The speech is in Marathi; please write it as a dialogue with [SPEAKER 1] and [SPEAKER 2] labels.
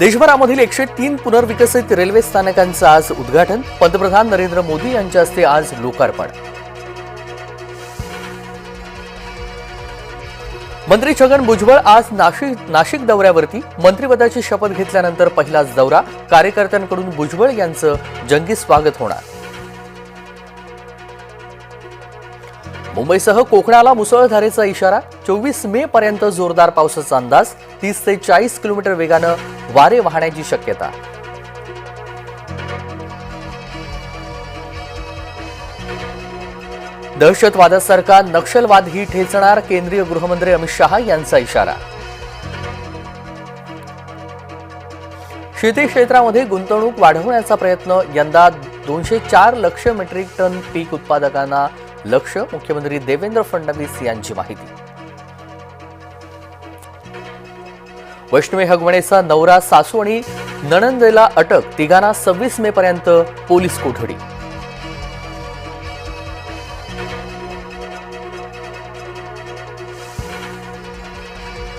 [SPEAKER 1] देशभरामधील एकशे तीन पुनर्विकसित रेल्वे स्थानकांचं आज उद्घाटन. पंतप्रधान नरेंद्र मोदी यांच्या हस्ते आज लोकार्पण. मंत्री छगन भुजबळ आज नाशिक नाशिक दौऱ्यावरती. मंत्रिपदाची शपथ घेतल्यानंतर पहिलाच दौरा. कार्यकर्त्यांकडून भुजबळ यांचं जंगी स्वागत होणार. मुंबईसह कोकणाला मुसळधारेचा इशारा. चोवीस मे पर्यंत जोरदार पावसाचा अंदाज. तीस ते चाळीस किलोमीटर वेगानं वारे वाहण्याची शक्यता. दहशतवादासारखा नक्षलवादही ठेचणार केंद्रीय गृहमंत्री अमित शहा यांचा इशारा. शेती क्षेत्रामध्ये गुंतवणूक वाढवण्याचा प्रयत्न. यंदा दोनशे चार लक्ष मेट्रिक टन पीक उत्पादकांना लक्ष मुख्यमंत्री देवेंद्र फडणवीस यांची माहिती. वैष्णवी हगवणेचा नवरा सासू आणि नणंदेला अटक तिघांना सव्वीस मे पर्यंत पोलीस कोठडी.